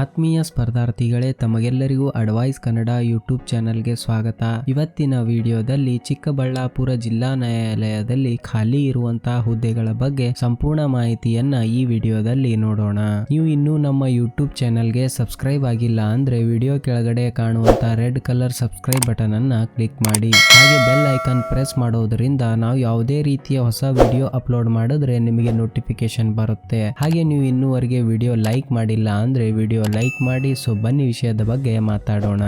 ಆತ್ಮೀಯ ಸ್ಪರ್ಧಾರ್ಥಿಗಳೇ, ತಮಗೆಲ್ಲರಿಗೂ advice Kannada YouTube ಚಾನೆಲ್ಗೆ ಸ್ವಾಗತ. ಇವತ್ತಿನ ವಿಡಿಯೋದಲ್ಲಿ ಚಿಕ್ಕಬಳ್ಳಾಪುರ ಜಿಲ್ಲಾ ನ್ಯಾಯಾಲಯದಲ್ಲಿ ಖಾಲಿ ಇರುವಂತಹ ಹುದ್ದೆಗಳ ಬಗ್ಗೆ ಸಂಪೂರ್ಣ ಮಾಹಿತಿಯನ್ನ ಈ ವಿಡಿಯೋದಲ್ಲಿ ನೋಡೋಣ. ನೀವು ಇನ್ನೂ ನಮ್ಮ ಯೂಟ್ಯೂಬ್ ಚಾನೆಲ್ಗೆ ಸಬ್ಸ್ಕ್ರೈಬ್ ಆಗಿಲ್ಲ ಅಂದ್ರೆ ವಿಡಿಯೋ ಕೆಳಗಡೆ ಕಾಣುವಂತ ರೆಡ್ ಕಲರ್ ಸಬ್ಸ್ಕ್ರೈಬ್ ಬಟನ್ ಅನ್ನ ಕ್ಲಿಕ್ ಮಾಡಿ. ಹಾಗೆ ಬೆಲ್ ಐಕಾನ್ ಪ್ರೆಸ್ ಮಾಡೋದ್ರಿಂದ ನಾವು ಯಾವುದೇ ರೀತಿಯ ಹೊಸ ವಿಡಿಯೋ ಅಪ್ಲೋಡ್ ಮಾಡಿದ್ರೆ ನಿಮಗೆ ನೋಟಿಫಿಕೇಶನ್ ಬರುತ್ತೆ. ಹಾಗೆ ನೀವು ಇನ್ನೂವರೆಗೆ ವಿಡಿಯೋ ಲೈಕ್ ಮಾಡಿಲ್ಲ ಅಂದ್ರೆ ವಿಡಿಯೋ ಲೈಕ್ ಮಾಡಿ ಸೊ ಬನ್ನಿ ವಿಷಯದ ಬಗ್ಗೆ ಮಾತಾಡೋಣ.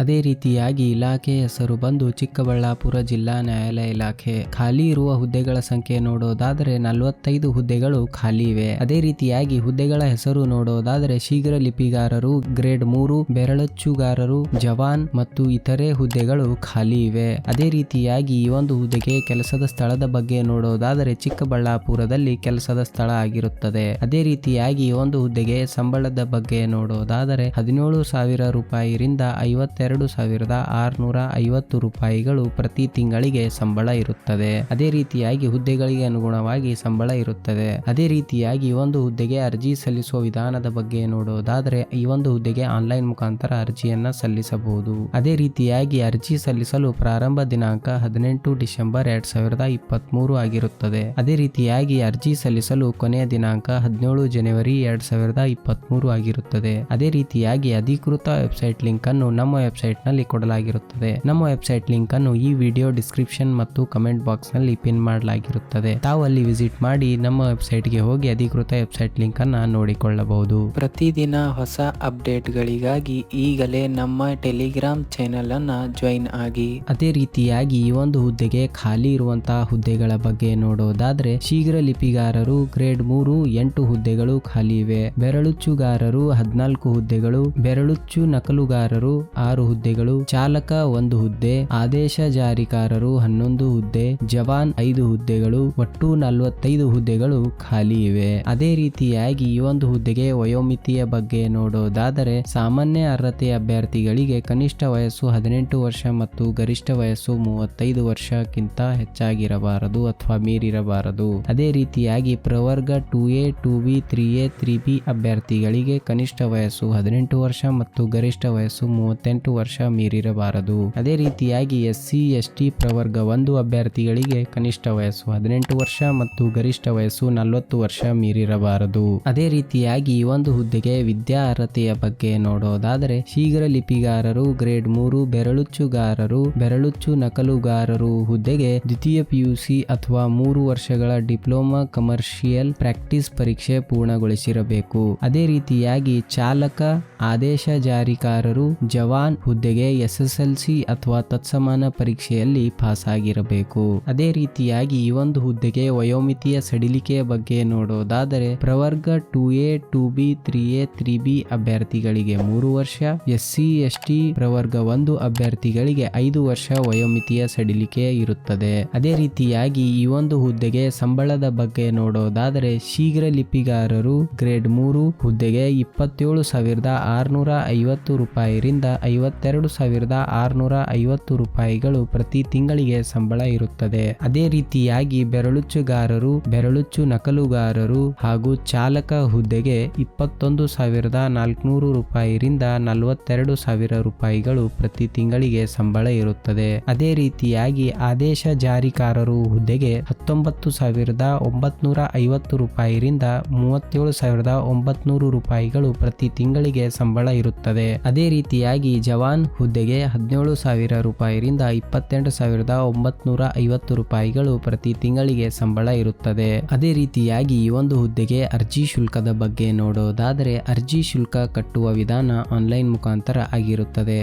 ಅದೇ ರೀತಿಯಾಗಿ ಇಲಾಖೆ ಹೆಸರು ಬಂದು ಚಿಕ್ಕಬಳ್ಳಾಪುರ ಜಿಲ್ಲಾ ನ್ಯಾಯಾಲಯ ಇಲಾಖೆ. ಖಾಲಿ ಇರುವ ಹುದ್ದೆಗಳ ಸಂಖ್ಯೆ ನೋಡೋದಾದರೆ ನಲವತ್ತೈದು ಹುದ್ದೆಗಳು ಖಾಲಿ ಇವೆ. ಅದೇ ರೀತಿಯಾಗಿ ಹುದ್ದೆಗಳ ಹೆಸರು ನೋಡೋದಾದರೆ ಶೀಘ್ರ ಲಿಪಿಗಾರರು, ಗ್ರೇಡ್ ಮೂರು, ಬೆರಳಚ್ಚುಗಾರರು, ಜವಾನ್ ಮತ್ತು ಇತರೆ ಹುದ್ದೆಗಳು ಖಾಲಿ ಇವೆ. ಅದೇ ರೀತಿಯಾಗಿ ಈ ಒಂದು ಹುದ್ದೆಗೆ ಕೆಲಸದ ಸ್ಥಳದ ಬಗ್ಗೆ ನೋಡೋದಾದರೆ ಚಿಕ್ಕಬಳ್ಳಾಪುರದಲ್ಲಿ ಕೆಲಸದ ಸ್ಥಳ ಆಗಿರುತ್ತದೆ. ಅದೇ ರೀತಿಯಾಗಿ ಈ ಒಂದು ಹುದ್ದೆಗೆ ಸಂಬಳದ ಬಗ್ಗೆ ನೋಡೋದಾದರೆ ಹದಿನೇಳು ಸಾವಿರ ರೂಪಾಯಿರಿಂದ ಐವತ್ತೆರಡು ಸಾವಿರದ ಆರುನೂರ ಐವತ್ತು ರೂಪಾಯಿಗಳು ಪ್ರತಿ ತಿಂಗಳಿಗೆ ಸಂಬಳ ಇರುತ್ತದೆ. ಅದೇ ರೀತಿಯಾಗಿ ಹುದ್ದೆಗಳಿಗೆ ಅನುಗುಣವಾಗಿ ಸಂಬಳ ಇರುತ್ತದೆ. ಅದೇ ರೀತಿಯಾಗಿ ಒಂದು ಹುದ್ದೆಗೆ ಅರ್ಜಿ ಸಲ್ಲಿಸುವ ವಿಧಾನದ ಬಗ್ಗೆ ನೋಡೋದಾದರೆ, ಈ ಒಂದು ಹುದ್ದೆಗೆ ಆನ್ಲೈನ್ ಮುಖಾಂತರ ಅರ್ಜಿಯನ್ನ ಸಲ್ಲಿಸಬಹುದು. ಅದೇ ರೀತಿಯಾಗಿ ಅರ್ಜಿ ಸಲ್ಲಿಸಲು ಪ್ರಾರಂಭ ದಿನಾಂಕ ಹದಿನೆಂಟು ಡಿಸೆಂಬರ್ ಎರಡ್ ಸಾವಿರದ ಇಪ್ಪತ್ತ್ ಮೂರು ಆಗಿರುತ್ತದೆ. ಅದೇ ರೀತಿಯಾಗಿ ಅರ್ಜಿ ಸಲ್ಲಿಸಲು ಕೊನೆಯ ದಿನಾಂಕ ಹದಿನೇಳು ಜನವರಿ ಎರಡ್ ಸಾವಿರದ ಇಪ್ಪತ್ತ್ ಮೂರು ಆಗಿರುತ್ತದೆ. ಅದೇ ರೀತಿಯಾಗಿ ಅಧಿಕೃತ ವೆಬ್ಸೈಟ್ ಲಿಂಕ್ ಅನ್ನು ನಮ್ಮ ವೆಬ್ಸೈಟ್ನಲ್ಲಿ ಕೊಡಲಾಗಿರುತ್ತದೆ. ನಮ್ಮ ವೆಬ್ಸೈಟ್ ಲಿಂಕ್ ಅನ್ನು ಈ ವಿಡಿಯೋ ಡಿಸ್ಕ್ರಿಪ್ಷನ್ ಮತ್ತು ಕಮೆಂಟ್ ಬಾಕ್ಸ್ನಲ್ಲಿ ಪಿನ್ ಮಾಡಲಾಗಿರುತ್ತದೆ. ತಾವು ಅಲ್ಲಿ ವಿಸಿಟ್ ಮಾಡಿ ನಮ್ಮ ವೆಬ್ಸೈಟ್ಗೆ ಹೋಗಿ ಅಧಿಕೃತ ವೆಬ್ಸೈಟ್ ಲಿಂಕ್ ಅನ್ನ ನೋಡಿಕೊಳ್ಳಬಹುದು. ಪ್ರತಿದಿನ ಹೊಸ ಅಪ್ಡೇಟ್ ಗಳಿಗಾಗಿ ಈಗಲೇ ನಮ್ಮ ಟೆಲಿಗ್ರಾಮ್ ಚಾನೆಲ್ ಅನ್ನ ಜಾಯಿನ್ ಆಗಿ. ಅದೇ ರೀತಿಯಾಗಿ ಈ ಒಂದು ಹುದ್ದೆಗೆ ಖಾಲಿ ಇರುವಂತಹ ಹುದ್ದೆಗಳ ಬಗ್ಗೆ ನೋಡೋದಾದ್ರೆ ಶೀಘ್ರ ಲಿಪಿಗಾರರು ಗ್ರೇಡ್ ಮೂರು ಎಂಟು ಹುದ್ದೆಗಳು ಖಾಲಿ ಇವೆ. ಬೆರಳುಚ್ಚುಗಾರರು ಹದಿನಾಲ್ಕು ಹುದ್ದೆಗಳು ಬೆರಳುಚ್ಚು ನಕಲುಗಾರರು ಆರು ಹುದ್ದೆಗಳು, ಚಾಲಕ ಒಂದು ಹುದ್ದೆ, ಆದೇಶ ಜಾರಿಕಾರರು ಹನ್ನೊಂದು ಹುದ್ದೆ, ಜವಾನ್ ಐದು ಹುದ್ದೆಗಳು, ಒಟ್ಟು ನಲವತ್ತೈದು ಹುದ್ದೆಗಳು ಖಾಲಿ ಇವೆ. ಅದೇ ರೀತಿಯಾಗಿ ಈ ಒಂದು ಹುದ್ದೆಗೆ ವಯೋಮಿತಿಯ ಬಗ್ಗೆ ನೋಡೋದಾದರೆ ಸಾಮಾನ್ಯ ಅರ್ಹತೆ ಅಭ್ಯರ್ಥಿಗಳಿಗೆ ಕನಿಷ್ಠ ವಯಸ್ಸು ಹದಿನೆಂಟು ವರ್ಷ ಮತ್ತು ಗರಿಷ್ಠ ವಯಸ್ಸು ಮೂವತ್ತೈದು ವರ್ಷಕ್ಕಿಂತ ಹೆಚ್ಚಾಗಿರಬಾರದು ಅಥವಾ ಮೀರಿರಬಾರದು. ಅದೇ ರೀತಿಯಾಗಿ ಪ್ರವರ್ಗ two A, two B, three A, three B ಅಭ್ಯರ್ಥಿಗಳಿಗೆ ಕನಿಷ್ಠ ವಯಸ್ಸು ಹದಿನೆಂಟು ವರ್ಷ ಮತ್ತು ಗರಿಷ್ಠ ವಯಸ್ಸು ಮೂವತ್ತೆಂಟು ವರ್ಷ ಮೀರಿರಬಾರದು. ಅದೇ ರೀತಿಯಾಗಿ ಎಸ್ ಸಿ, ಎಸ್ ಟಿ ಪ್ರವರ್ಗ ಒಂದು ಅಭ್ಯರ್ಥಿಗಳಿಗೆ ಕನಿಷ್ಠ ವಯಸ್ಸು ಹದಿನೆಂಟು ವರ್ಷ ಮತ್ತು ಗರಿಷ್ಠ ವಯಸ್ಸು ನಲವತ್ತು ವರ್ಷ ಮೀರಿರಬಾರದು. ಅದೇ ರೀತಿಯಾಗಿ ಈ ಒಂದು ಹುದ್ದೆಗೆ ವಿದ್ಯಾ ಅರ್ಹತೆಯ ಬಗ್ಗೆ ನೋಡೋದಾದರೆ ಶೀಘ್ರ ಲಿಪಿಗಾರರು, ಗ್ರೇಡ್ ಮೂರು ಬೆರಳುಚ್ಚುಗಾರರು, ಬೆರಳುಚ್ಚು ನಕಲುಗಾರರು ಹುದ್ದೆಗೆ ದ್ವಿತೀಯ ಪಿಯುಸಿ ಅಥವಾ ಮೂರು ವರ್ಷಗಳ ಡಿಪ್ಲೊಮಾ ಕಮರ್ಷಿಯಲ್ ಪ್ರಾಕ್ಟೀಸ್ ಪರೀಕ್ಷೆ ಪೂರ್ಣಗೊಳಿಸಿರಬೇಕು. ಅದೇ ರೀತಿಯಾಗಿ ಚಾಲಕ, ಆದೇಶ ಜಾರಿಕಾರರು, ಜವಾನ್ ಹುದ್ದೆಗೆ ಎಸ್ಎಸ್ಎಲ್ಸಿ ಅಥವಾ ತತ್ಸಮಾನ ಪರೀಕ್ಷೆಯಲ್ಲಿ ಪಾಸ್ ಆಗಿರಬೇಕು ಅದೇ ರೀತಿಯಾಗಿ ಈ ಒಂದು ಹುದ್ದೆಗೆ ವಯೋಮಿತಿಯ ಸಡಿಲಿಕೆಯ ಬಗ್ಗೆ ನೋಡೋದಾದರೆ, ಪ್ರವರ್ಗ two A, two B, three A, three B ಅಭ್ಯರ್ಥಿಗಳಿಗೆ ಮೂರು ವರ್ಷ ಎಸ್ ಸಿ ಎಸ್ ಟಿ ಪ್ರವರ್ಗ ಒಂದು ಅಭ್ಯರ್ಥಿಗಳಿಗೆ ಐದು ವರ್ಷ ವಯೋಮಿತಿಯ ಸಡಿಲಿಕೆ ಇರುತ್ತದೆ. ಅದೇ ರೀತಿಯಾಗಿ ಈ ಒಂದು ಹುದ್ದೆಗೆ ಸಂಬಳದ ಬಗ್ಗೆ ನೋಡೋದಾದರೆ, ಶೀಘ್ರ ಲಿಪಿಗಾರರು ಗ್ರೇಡ್ ಮೂರು, ಹುದ್ದೆಗೆ ಇಪ್ಪತ್ತೇಳು ಸಾವಿರದ ಆರುನೂರ ಐವತ್ತು ರೂಪಾಯಿರಿಂದ ಐವತ್ತೆರಡು ಸಾವಿರದ ಆರುನೂರ ಐವತ್ತು ರೂಪಾಯಿಗಳು ಪ್ರತಿ ತಿಂಗಳಿಗೆ ಸಂಬಳ ಇರುತ್ತದೆ. ಅದೇ ರೀತಿಯಾಗಿ ಬೆರಳುಚ್ಚುಗಾರರು, ಬೆರಳುಚ್ಚು ನಕಲುಗಾರರು ಹಾಗೂ ಚಾಲಕ ಹುದ್ದೆಗೆ ಇಪ್ಪತ್ತೊಂದು ಸಾವಿರದ ನಾಲ್ಕುನೂರು ರೂಪಾಯಿರಿಂದ ನಲವತ್ತೆರಡು ಸಾವಿರ ರೂಪಾಯಿಗಳು ಪ್ರತಿ ತಿಂಗಳಿಗೆ ಸಂಬಳ ಇರುತ್ತದೆ. ಅದೇ ರೀತಿಯಾಗಿ ಆದೇಶ ಜಾರಿಕಾರರು ಹುದ್ದೆಗೆ ಹತ್ತೊಂಬತ್ತು ಸಾವಿರದ ಒಂಬತ್ನೂರ ಐವತ್ತು ರೂಪಾಯಿರಿಂದ ಮೂವತ್ತೇಳು ಸಾವಿರದ ಒಂಬತ್ನೂರು ರೂಪಾಯಿಗಳು ಪ್ರತಿ ತಿಂಗಳಿಗೆ ಸಂಬಳ ಇರುತ್ತದೆ. ಅದೇ ರೀತಿಯಾಗಿ ಜವಾನ್ ಹುದ್ದೆಗೆ ಹದಿನೇಳು ಸಾವಿರ ರೂಪಾಯಿಯಿಂದ ಇಪ್ಪತ್ತೆಂಟು ಸಾವಿರದ ಒಂಬತ್ನೂರ ಐವತ್ತು ರೂಪಾಯಿಗಳು ಪ್ರತಿ ತಿಂಗಳಿಗೆ ಸಂಬಳ ಇರುತ್ತದೆ. ಅದೇ ರೀತಿಯಾಗಿ ಈ ಒಂದು ಹುದ್ದೆಗೆ ಅರ್ಜಿ ಶುಲ್ಕದ ಬಗ್ಗೆ ನೋಡೋದಾದರೆ ಅರ್ಜಿ ಶುಲ್ಕ ಕಟ್ಟುವ ವಿಧಾನ ಆನ್ಲೈನ್ ಮುಖಾಂತರ ಆಗಿರುತ್ತದೆ.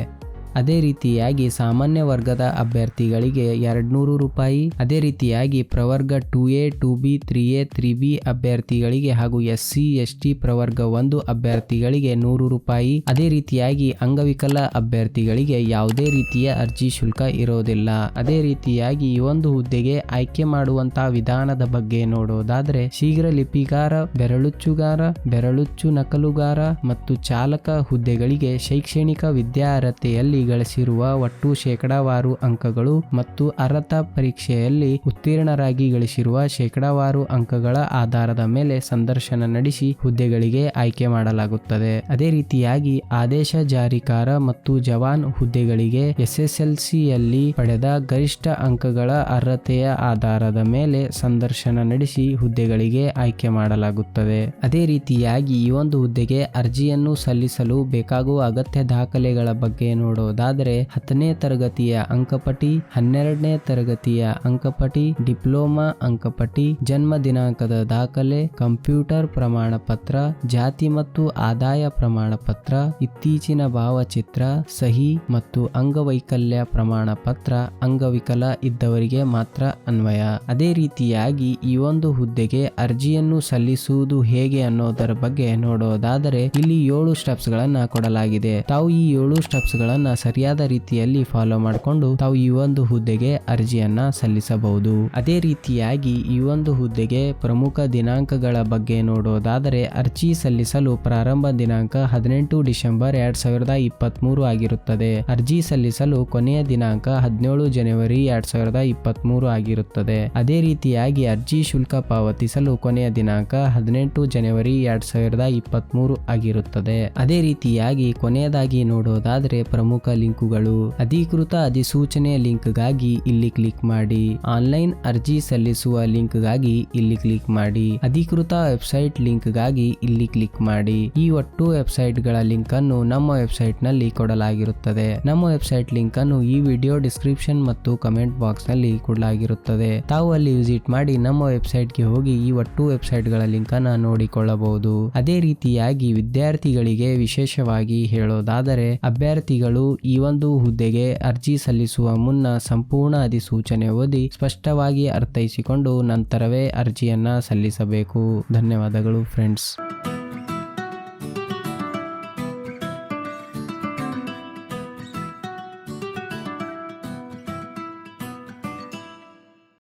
ಅದೇ ರೀತಿಯಾಗಿ ಸಾಮಾನ್ಯ ವರ್ಗದ ಅಭ್ಯರ್ಥಿಗಳಿಗೆ ಎರಡ್ನೂರು ರೂಪಾಯಿ, ಅದೇ ರೀತಿಯಾಗಿ ಪ್ರವರ್ಗ two A, two B, three A, three B ಅಭ್ಯರ್ಥಿಗಳಿಗೆ ಹಾಗೂ ಎಸ್ ಸಿ ಎಸ್ ಟಿ ಪ್ರವರ್ಗ ಒಂದು ಅಭ್ಯರ್ಥಿಗಳಿಗೆ ನೂರು ರೂಪಾಯಿ. ಅದೇ ರೀತಿಯಾಗಿ ಅಂಗವಿಕಲ ಅಭ್ಯರ್ಥಿಗಳಿಗೆ ಯಾವುದೇ ರೀತಿಯ ಅರ್ಜಿ ಶುಲ್ಕ ಇರೋದಿಲ್ಲ. ಅದೇ ರೀತಿಯಾಗಿ ಈ ಒಂದು ಹುದ್ದೆಗೆ ಆಯ್ಕೆ ಮಾಡುವಂತಹ ವಿಧಾನದ ಬಗ್ಗೆ ನೋಡೋದಾದ್ರೆ, ಶೀಘ್ರ ಲಿಪಿಗಾರ, ಬೆರಳುಚ್ಚುಗಾರ, ಬೆರಳುಚ್ಚು ನಕಲುಗಾರ ಮತ್ತು ಚಾಲಕ ಹುದ್ದೆಗಳಿಗೆ ಶೈಕ್ಷಣಿಕ ವಿದ್ಯಾರ್ಹತೆಯಲ್ಲಿ ಗಳಿಸಿರುವ ಒಟ್ಟು ಶೇಕಡಾವಾರು ಅಂಕಗಳು ಮತ್ತು ಅರ್ಹತಾ ಪರೀಕ್ಷೆಯಲ್ಲಿ ಉತ್ತೀರ್ಣರಾಗಿ ಗಳಿಸಿರುವ ಶೇಕಡಾವಾರು ಅಂಕಗಳ ಆಧಾರದ ಮೇಲೆ ಸಂದರ್ಶನ ನಡೆಸಿ ಹುದ್ದೆಗಳಿಗೆ ಆಯ್ಕೆ ಮಾಡಲಾಗುತ್ತದೆ. ಅದೇ ರೀತಿಯಾಗಿ ಆದೇಶ ಜಾರಿಕಾರ ಮತ್ತು ಜವಾನ್ ಹುದ್ದೆಗಳಿಗೆ ಎಸ್ಎಸ್ಎಲ್ಸಿಯಲ್ಲಿ ಪಡೆದ ಗರಿಷ್ಠ ಅಂಕಗಳ ಅರ್ಹತೆಯ ಆಧಾರದ ಮೇಲೆ ಸಂದರ್ಶನ ನಡೆಸಿ ಹುದ್ದೆಗಳಿಗೆ ಆಯ್ಕೆ ಮಾಡಲಾಗುತ್ತದೆ. ಅದೇ ರೀತಿಯಾಗಿ ಈ ಒಂದು ಹುದ್ದೆಗೆ ಅರ್ಜಿಯನ್ನು ಸಲ್ಲಿಸಲು ಬೇಕಾಗುವ ಅಗತ್ಯ ದಾಖಲೆಗಳ ಬಗ್ಗೆ ನೋಡೋದಾದರೆ ಹತ್ತನೇ ತರಗತಿಯ ಅಂಕಪಟ್ಟಿ, ಹನ್ನೆರಡನೇ ತರಗತಿಯ ಅಂಕಪಟ್ಟಿ, ಡಿಪ್ಲೊಮಾ ಅಂಕಪಟ್ಟಿ, ಜನ್ಮ ದಿನಾಂಕದ ದಾಖಲೆ, ಕಂಪ್ಯೂಟರ್ ಪ್ರಮಾಣ ಪತ್ರ ಜಾತಿ ಮತ್ತು ಆದಾಯ ಪ್ರಮಾಣ ಪತ್ರ ಇತ್ತೀಚಿನ ಭಾವಚಿತ್ರ, ಸಹಿ ಮತ್ತು ಅಂಗವೈಕಲ್ಯ ಪ್ರಮಾಣ ಪತ್ರ ಅಂಗವಿಕಲ ಇದ್ದವರಿಗೆ ಮಾತ್ರ ಅನ್ವಯ. ಅದೇ ರೀತಿಯಾಗಿ ಈ ಒಂದು ಹುದ್ದೆಗೆ ಅರ್ಜಿಯನ್ನು ಸಲ್ಲಿಸುವುದು ಹೇಗೆ ಅನ್ನೋದರ ಬಗ್ಗೆ ನೋಡೋದಾದರೆ ಇಲ್ಲಿ ಏಳು ಸ್ಟೆಪ್ಸ್ ಗಳನ್ನ ಕೊಡಲಾಗಿದೆ. ತಾವು ಈ ಏಳು ಸ್ಟೆಪ್ಸ್ ಗಳನ್ನ ಸರಿಯಾದ ರೀತಿಯಲ್ಲಿ ಫಾಲೋ ಮಾಡಿಕೊಂಡು ತಾವು ಈ ಒಂದು ಹುದ್ದೆಗೆ ಅರ್ಜಿಯನ್ನ ಸಲ್ಲಿಸಬಹುದು. ಅದೇ ರೀತಿಯಾಗಿ ಈ ಒಂದು ಹುದ್ದೆಗೆ ಪ್ರಮುಖ ದಿನಾಂಕಗಳ ಬಗ್ಗೆ ನೋಡೋದಾದರೆ ಅರ್ಜಿ ಸಲ್ಲಿಸಲು ಪ್ರಾರಂಭ ದಿನಾಂಕ ಹದಿನೆಂಟು ಡಿಸೆಂಬರ್ ಎರಡ್ ಸಾವಿರದ ಇಪ್ಪತ್ತ್ ಮೂರು ಆಗಿರುತ್ತದೆ. ಅರ್ಜಿ ಸಲ್ಲಿಸಲು ಕೊನೆಯ ದಿನಾಂಕ ಹದಿನೇಳು ಜನವರಿ ಎರಡ್ ಸಾವಿರದ ಇಪ್ಪತ್ತ್ ಮೂರು ಆಗಿರುತ್ತದೆ. ಅದೇ ರೀತಿಯಾಗಿ ಅರ್ಜಿ ಶುಲ್ಕ ಪಾವತಿಸಲು ಕೊನೆಯ ದಿನಾಂಕ ಹದಿನೆಂಟು ಜನವರಿ ಎರಡ್ ಸಾವಿರದ ಇಪ್ಪತ್ತ್ ಮೂರು ಆಗಿರುತ್ತದೆ. ಅದೇ ರೀತಿಯಾಗಿ ಕೊನೆಯದಾಗಿ ನೋಡೋದಾದ್ರೆ ಪ್ರಮುಖ ಲಿಂಕುಗಳು. ಅಧಿಕೃತ ಅಧಿಸೂಚನೆಯ ಲಿಂಕ್ಗಾಗಿ ಇಲ್ಲಿ ಕ್ಲಿಕ್ ಮಾಡಿ. ಆನ್ಲೈನ್ ಅರ್ಜಿ ಸಲ್ಲಿಸುವ ಲಿಂಕ್ಗಾಗಿ ಇಲ್ಲಿ ಕ್ಲಿಕ್ ಮಾಡಿ. ಅಧಿಕೃತ ವೆಬ್ಸೈಟ್ ಲಿಂಕ್ಗಾಗಿ ಇಲ್ಲಿ ಕ್ಲಿಕ್ ಮಾಡಿ. ಈ ಒಟ್ಟು ವೆಬ್ಸೈಟ್ಗಳ ಲಿಂಕ್ ಅನ್ನು ನಮ್ಮ ವೆಬ್ಸೈಟ್ನಲ್ಲಿ ಕೊಡಲಾಗಿರುತ್ತದೆ. ನಮ್ಮ ವೆಬ್ಸೈಟ್ ಲಿಂಕ್ ಅನ್ನು ಈ ವಿಡಿಯೋ ಡಿಸ್ಕ್ರಿಪ್ಷನ್ ಮತ್ತು ಕಮೆಂಟ್ ಬಾಕ್ಸ್ನಲ್ಲಿ ಕೊಡಲಾಗಿರುತ್ತದೆ. ತಾವು ಅಲ್ಲಿ ವಿಸಿಟ್ ಮಾಡಿ ನಮ್ಮ ವೆಬ್ಸೈಟ್ಗೆ ಹೋಗಿ ಈ ಒಟ್ಟು ವೆಬ್ಸೈಟ್ಗಳ ಲಿಂಕ್ ಅನ್ನ ನೋಡಿಕೊಳ್ಳಬಹುದು. ಅದೇ ರೀತಿಯಾಗಿ ವಿದ್ಯಾರ್ಥಿಗಳಿಗೆ ವಿಶೇಷವಾಗಿ ಹೇಳೋದಾದರೆ, ಅಭ್ಯರ್ಥಿಗಳು ಈ ಒಂದು ಹುದ್ದೆಗೆ ಅರ್ಜಿ ಸಲ್ಲಿಸುವ ಮುನ್ನ ಸಂಪೂರ್ಣ ಅಧಿಸೂಚನೆ ಓದಿ ಸ್ಪಷ್ಟವಾಗಿ ಅರ್ಥೈಸಿಕೊಂಡು ನಂತರವೇ ಅರ್ಜಿಯನ್ನ ಸಲ್ಲಿಸಬೇಕು. ಧನ್ಯವಾದಗಳು ಫ್ರೆಂಡ್ಸ್